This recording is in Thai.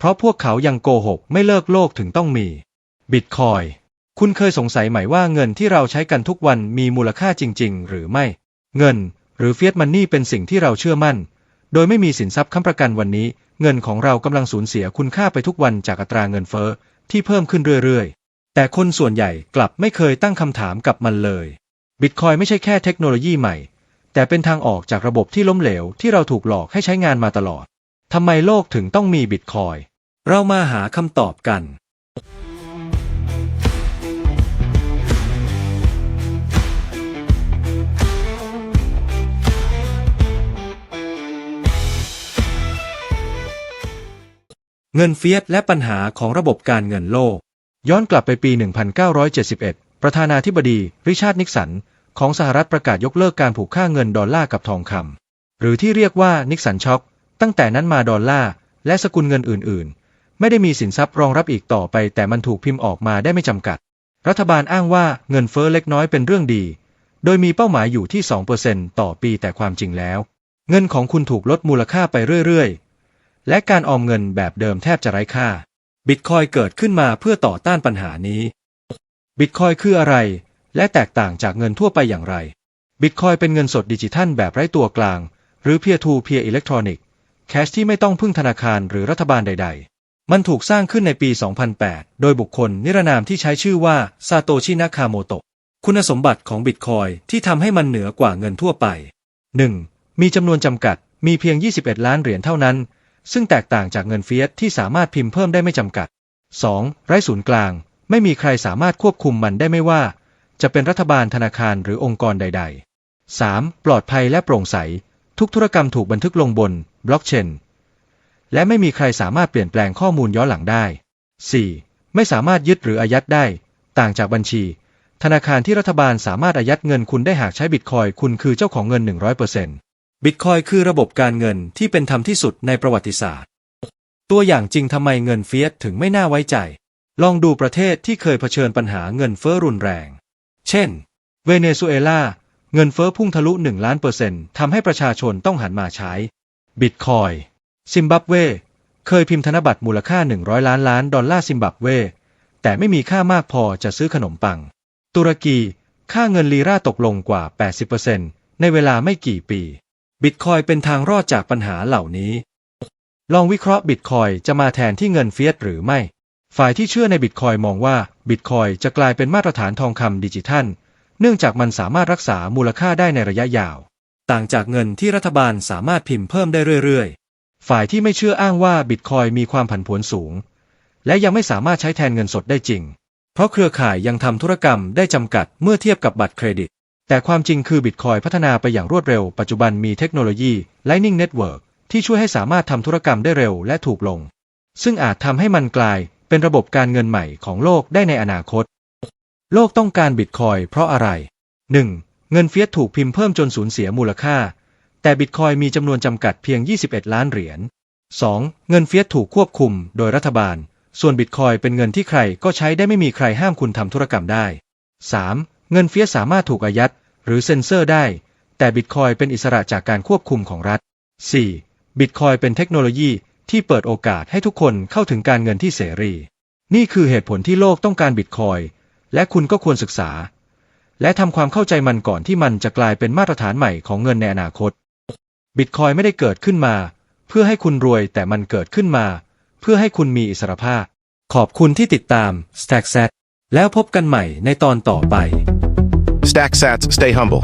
เพราะพวกเขายังโกหกไม่เลิกโลกถึงต้องมี บิตคอย คุณเคยสงสัยไหมว่าเงินที่เราใช้กันทุกวันมีมูลค่าจริง ๆ หรือไม่ เงิน หรือเฟียสมันนี่เป็นสิ่งที่เราเชื่อมั่น โดยไม่มีสินทรัพย์ค้ำประกันวันนี้ เงินของเรากำลังสูญเสียคุณค่าไปทุกวันจากอัตราเงินเฟ้อที่เพิ่มขึ้นเรื่อยๆ แต่คนส่วนใหญ่กลับไม่เคยตั้งคำถามกับมันเลย บิตคอยไม่ใช่แค่เทคโนโลยีใหม่ แต่เป็นทางออกจากระบบที่ล้มเหลวที่เราถูกหลอกให้ใช้งานมาตลอดทำไมโลกถึงต้องมีบิตคอย เรามาหาคำตอบกัน เงินเฟียสและปัญหาของระบบการเงินโลก ย้อนกลับไปปี 1971 ประธานาธิบดี ริชาร์ดนิกสัน ของสหรัฐประกาศยกเลิกการผูกค่าเงินดอลลาร์กับทองคำหรือที่เรียกว่านิกสันช็อคตั้งแต่นั้นมาดอลลาร์และสกุลเงินอื่นๆ ไม่ได้มีสินทรัพย์รองรับอีกต่อไป แต่มันถูกพิมพ์ออกมาได้ไม่จำกัด รัฐบาลอ้างว่าเงินเฟ้อเล็กน้อยเป็นเรื่องดี โดยมีเป้าหมายอยู่ที่ 2%ต่อปีแต่ความจริงแล้ว เงินของคุณถูกลดมูลค่าไปเรื่อยๆ และการออมเงินแบบเดิมแทบจะไร้ค่า บิตคอยเกิดขึ้นมาเพื่อต่อต้านปัญหานี้ บิตคอยคืออะไร และแตกต่างจากเงินทั่วไปอย่างไร บิตคอยเป็นเงินสดดิจิทัลแบบไร้ตัวกลาง หรือ peer to peer electronic แคชที่ไม่ต้องพึ่งธนาคารหรือรัฐบาลใด ๆ มันถูกสร้างขึ้นในปี 2008 โดยบุคคลนิรนามที่ใช้ชื่อว่าซาโตชินาคาโมโตะ คุณสมบัติของบิตคอยที่ทำให้มันเหนือกว่าเงินทั่วไป 1. มีจำนวนจำกัด มีเพียง 21 ล้านเหรียญเท่านั้น ซึ่งแตกต่างจากเงินเฟียสที่สามารถพิมพ์เพิ่มได้ไม่จำกัด 2. ไร้ศูนย์กลาง ไม่มีใครสามารถควบคุมมันได้ไม่ว่า จะเป็นรัฐบาลธนาคารหรือองค์กรใด ๆ 3. ปลอดภัยและโปร่งใส ทุกธุรกรรมถูกบันทึกลงบนบล็อกเชน และไม่มีใครสามารถเปลี่ยนแปลงข้อมูลย้อนหลังได้ 4. ไม่สามารถยึดหรืออายัดได้ ต่างจากบัญชี ธนาคารที่รัฐบาลสามารถอายัดเงินคุณได้หากใช้บิตคอยคุณคือเจ้าของเงิน 100%บิตคอยคือระบบการเงินที่เป็นธรรมที่สุดในประวัติศาสตร์ ตัวอย่างจริงทำไมเงินเฟียสถึงไม่น่าไว้ใจ ลองดูประเทศที่เคยเผชิญปัญหาเงินเฟ้อรุนแรง เช่น เวเนซุเอลาเงินเฟ้อพุ่งทะลุ 1 ล้านเปอร์เซ็นต์ทำให้ประชาชนต้องหันมาใช้บิตคอย ซิมบับเว เคยพิมพ์ธนบัตรมูลค่า 100 ล้านล้านดอลลาร์ซิมบับเว แต่ไม่มีค่ามากพอจะซื้อขนมปัง ตุรกี ค่าเงินลีราตกลงกว่า 80%ในเวลาไม่กี่ปี บิตคอยเป็นทางรอดจากปัญหาเหล่านี้ ลองวิเคราะห์บิตคอยจะมาแทนที่เงินเฟียสหรือไม่ ฝ่ายที่เชื่อในบิตคอยมองว่าบิตคอยจะกลายเป็นมาตรฐานทองคำดิจิทัล เนื่องจากมันสามารถรักษามูลค่าได้ในระยะยาว ต่างจากเงินที่รัฐบาลสามารถพิมพ์เพิ่มได้เรื่อย ฝ่ายที่ไม่เชื่ออ้างว่าบิตคอยมีความผันผวนสูง และยังไม่สามารถใช้แทนเงินสดได้จริง เพราะเครือข่ายยังทำธุรกรรมได้จำกัดเมื่อเทียบกับบัตรเครดิต แต่ความจริงคือบิตคอยพัฒนาไปอย่างรวดเร็ว ปัจจุบันมีเทคโนโลยี Lightning Network ที่ช่วยให้สามารถทำธุรกรรมได้เร็วและถูกลง ซึ่งอาจทำให้มันกลายเป็นระบบการเงินใหม่ของโลกได้ในอนาคต โลกต้องการบิตคอยเพราะอะไร 1. เงินเฟียสถูกพิมพ์เพิ่มจนสูญเสียมูลค่า แต่บิตคอยมีจำนวนจำกัดเพียง 21 ล้านเหรียญ 2. เงินเฟียสถูกควบคุมโดยรัฐบาล ส่วนบิตคอยเป็นเงินที่ใครก็ใช้ได้ไม่มีใครห้ามคุณทำธุรกรรมได้ 3. เงินเฟียสสามารถถูกอายัดหรือเซ็นเซอร์ได้ แต่บิตคอยเป็นอิสระจากการควบคุมของรัฐ 4. บิตคอยเป็นเทคโนโลยีที่เปิดโอกาสให้ทุกคนเข้าถึงการเงินที่เสรี นี่คือเหตุผลที่โลกต้องการบิตคอยและคุณก็ควรศึกษา และทำความเข้าใจมันก่อนที่มันจะกลายเป็นมาตรฐานใหม่ของเงินในอนาคต บิตคอยไม่ได้เกิดขึ้นมา เพื่อให้คุณรวยแต่มันเกิดขึ้นมา เพื่อให้คุณมีอิสรภาพ ขอบคุณที่ติดตาม Stack s a t แล้วพบกันใหม่ในตอนต่อไป Stack sats, stay humble.